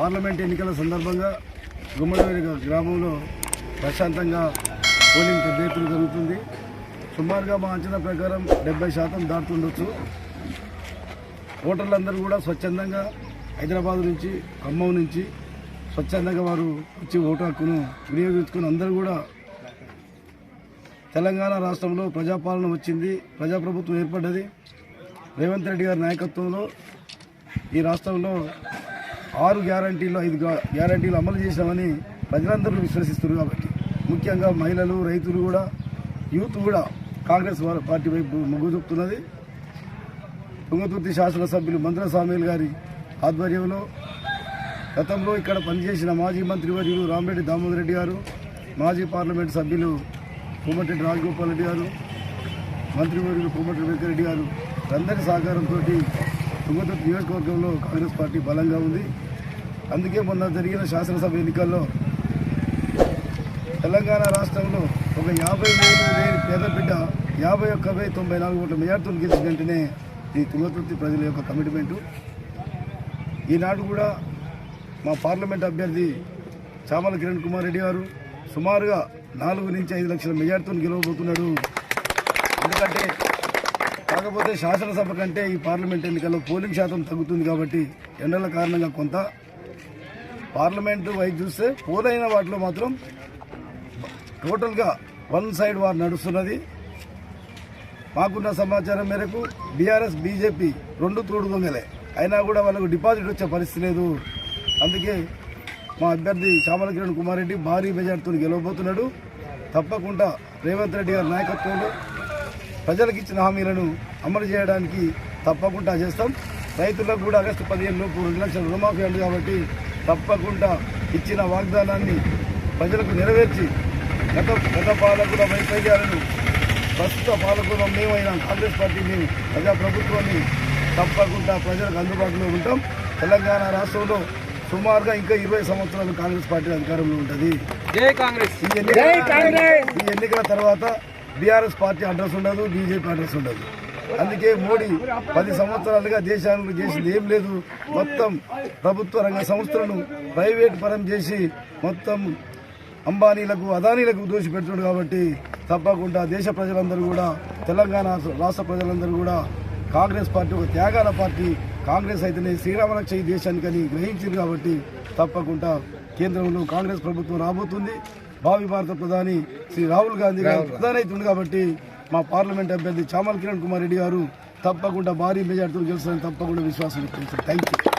Parliament ఎన్నికల సందర్భంగా గుమ్మడివేలి గ్రామంలో ప్రశాంతంగా పోలింగ్ పెద్ద ఎత్తున జరుగుతుంది. సుమారుగా మా అంచనా ప్రకారం డెబ్బై శాతం దాటుతుండొచ్చు ఓటర్లందరూ కూడా స్వచ్ఛందంగా హైదరాబాద్ నుంచి ఖమ్మం నుంచి స్వచ్ఛందంగా వారు వచ్చి ఓటు హక్కును వినియోగించుకుని అందరూ కూడా తెలంగాణ రాష్ట్రంలో ప్రజాపాలన వచ్చింది. ప్రజాప్రభుత్వం ఏర్పడ్డది. రేవంత్ రెడ్డి గారి నాయకత్వంలో ఈ రాష్ట్రంలో ఆరు గ్యారంటీలు ఐదు గ్యారంటీలు అమలు చేశామని ప్రజలందరూ విశ్వసిస్తున్నారు కాబట్టి. ముఖ్యంగా మహిళలు రైతులు కూడా యూత్ కూడా కాంగ్రెస్ పార్టీ వైపు మొగ్గు చూపుతున్నది. తుంగతుర్తి శాసనసభ్యులు మంత్ర స్వామిలు గారి ఆధ్వర్యంలో గతంలో ఇక్కడ పనిచేసిన మాజీ మంత్రివర్యులు రామరెడ్డి దామోదర్ రెడ్డి గారు మాజీ పార్లమెంట్ సభ్యులు కోమటిరెడ్డి రాజగోపాల్ రెడ్డి గారు మంత్రివర్యులు కోమటిరెడ్డి వెంకరెడ్డి గారు అందరి సహకారంతో తుంగతుర్తి నియోజకవర్గంలో కాంగ్రెస్ పార్టీ బలంగా ఉంది. అందుకే మొన్న జరిగిన శాసనసభ ఎన్నికల్లో తెలంగాణ రాష్ట్రంలో ఒక యాభై మూడు వేలు పేద బిడ్డ యాభై ఒక్క వెయ్యి తొంభై నాలుగు ఓట్ల మెజార్టీలు గెలిచిన వెంటనే ఈ తుంగతుర్తి ప్రజల యొక్క కమిట్మెంటు. ఈనాడు కూడా మా పార్లమెంట్ అభ్యర్థి చామల కిరణ్ కుమార్ రెడ్డి గారు సుమారుగా నాలుగు నుంచి ఐదు లక్షల మెజార్టీతో గెలవబోతున్నాడు. ఎందుకంటే కాకపోతే శాసనసభ కంటే ఈ పార్లమెంట్ ఎన్నికల్లో పోలింగ్ శాతం తగ్గుతుంది కాబట్టి ఎండల కారణంగా కొంత? పార్లమెంటు వైపు చూస్తే పోలైన వాటిలో మాత్రం టోటల్గా వన్ సైడ్ వారు నడుస్తున్నది. మాకున్న సమాచారం మేరకు బీఆర్ఎస్ బీజేపీ రెండు తోడు దొంగలే అయినా కూడా వాళ్ళకు డిపాజిట్ వచ్చే పరిస్థితి లేదు. అందుకే మా అభ్యర్థి చామల కిరణ్ కుమార్ రెడ్డి భారీ మెజార్టీతో గెలవబోతున్నాడు. తప్పకుండా రేవంత్ రెడ్డి గారి నాయకత్వంలో ప్రజలకు ఇచ్చిన హామీలను అమలు చేయడానికి తప్పకుండా చేస్తాం. రైతులకు కూడా ఆగస్టు పదిహేను లోపు రెండు లక్షల రుణమాఫీ ఉంది కాబట్టి తప్పకుండా ఇచ్చిన వాగ్దానాన్ని ప్రజలకు నెరవేర్చి గత గత పాలకుల వైఫల్యాలను ప్రస్తుత పాలకులు మేమైనా కాంగ్రెస్ పార్టీని ప్రజాప్రభుత్వాన్ని తప్పకుండా ప్రజలకు అందుబాటులో ఉంటాం. తెలంగాణ రాష్ట్రంలో సుమారుగా ఇంకా ఇరవై సంవత్సరాలు కాంగ్రెస్ పార్టీ అధికారంలో ఉంటుంది. ఈ ఎన్నికల తర్వాత బీఆర్ఎస్ పార్టీ అడ్రస్ ఉండదు బీజేపీ అడ్రస్ ఉండదు. అందుకే మోడీ పది సంవత్సరాలుగా దేశానికి చేసింది. ఏం లేదు. మొత్తం ప్రభుత్వ రంగ సంస్థలను ప్రైవేట్ పరం చేసి మొత్తం అంబానీలకు అదానీలకు దోషి పెడుతుంది కాబట్టి తప్పకుండా దేశ ప్రజలందరూ కూడా తెలంగాణ రాష్ట్ర ప్రజలందరూ కూడా కాంగ్రెస్ పార్టీ ఒక త్యాగాల పార్టీ. కాంగ్రెస్ అయితేనే శ్రీరామరక్ష ఈ దేశానికని గ్రహించింది కాబట్టి తప్పకుండా కేంద్రంలో కాంగ్రెస్ ప్రభుత్వం రాబోతుంది. భావి భారత ప్రధాని శ్రీ రాహుల్ గాంధీ గారు ప్రధాని అవుతుంది కాబట్టి మా పార్లమెంట్ అభ్యర్థి చామల్ కిరణ్ కుమార్ రెడ్డి గారు తప్పకుండా భారీ మెజార్టీతో గెలుస్తారని తప్పకుండా విశ్వాసం వ్యక్తం థ్యాంక్ యూ